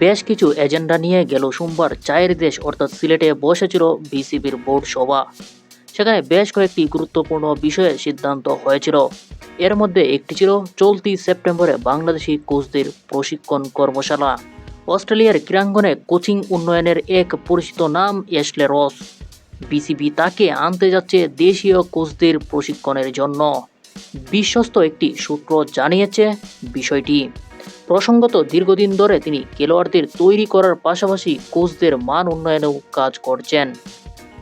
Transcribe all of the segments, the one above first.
বেশ কিছু এজেন্ডা নিয়ে গেল সোমবার চায়ের দেশ অর্থাৎ সিলেটে বসেছিল বিসিবির বোর্ড সভা। সেখানে বেশ কয়েকটি গুরুত্বপূর্ণ বিষয়ে সিদ্ধান্ত হয়েছিল। এর মধ্যে একটি ছিল চলতি সেপ্টেম্বরে বাংলাদেশি কোচদের প্রশিক্ষণ কর্মশালা। অস্ট্রেলিয়ার ক্রীড়াঙ্গনে কোচিং উন্নয়নের এক পরিচিত নাম এশলে রস। বিসিবি তাকে আনতে যাচ্ছে দেশীয় কোচদের প্রশিক্ষণের জন্য। বিশ্বস্ত একটি সূত্র জানিয়েছে বিষয়টি। প্রসঙ্গত, দীর্ঘদিন ধরে তিনি খেলোয়াড়দের তৈরি করার পাশাপাশি কোচদের মান উন্নয়নেও কাজ করছেন।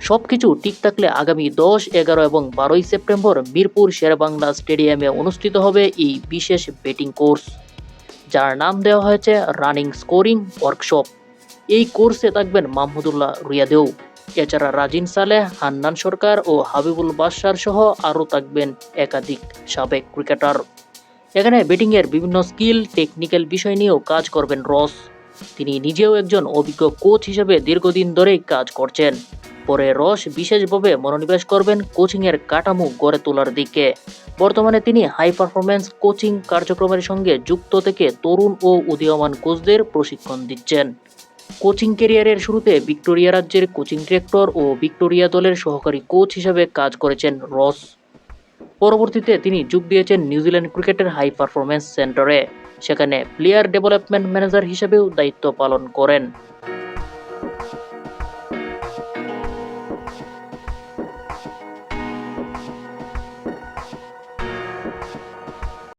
সব কিছু ঠিক থাকলে আগামী দশ, এগারো এবং বারোই সেপ্টেম্বর মিরপুর শেরবাংলা স্টেডিয়ামে অনুষ্ঠিত হবে এই বিশেষ ব্যাটিং কোর্স। যার নাম দেওয়া হয়েছে রানিং স্কোরিং ওয়ার্কশপ। এই কোর্সে থাকবেন মাহমুদুল্লাহ রিয়াদেও। এছাড়া রাজিন সালেহ, হান্নান সরকার ও হাবিবুল বাদশার সহ আরও থাকবেন একাধিক সাবেক ক্রিকেটার। এখানে ব্যাটিংয়ের বিভিন্ন স্কিল টেকনিক্যাল বিষয় নিয়েও কাজ করবেন রস। তিনি নিজেও একজন অভিজ্ঞ কোচ হিসেবে দীর্ঘদিন ধরেই কাজ করছেন। পরে রস বিশেষভাবে মনোনিবেশ করবেন কোচিংয়ের কাঠামো গড়ে তোলার দিকে। বর্তমানে তিনি হাই পারফরম্যান্স কোচিং কার্যক্রমের সঙ্গে যুক্ত থেকে তরুণ ও উদীয়মান কোচদের প্রশিক্ষণ দিচ্ছেন। কোচিং ক্যারিয়ারের শুরুতে ভিক্টোরিয়া রাজ্যের কোচিং ডিরেক্টর ও ভিক্টোরিয়া দলের সহকারী কোচ হিসেবে কাজ করেছেন রস। পরবর্তীতে তিনি যোগ দিয়েছেন নিউজিল্যান্ড ক্রিকেটের হাই পারফরমেন্স সেন্টারে। সেখানে প্লেয়ার ডেভেলপমেন্ট ম্যানেজার হিসেবেও দায়িত্ব পালন করেন।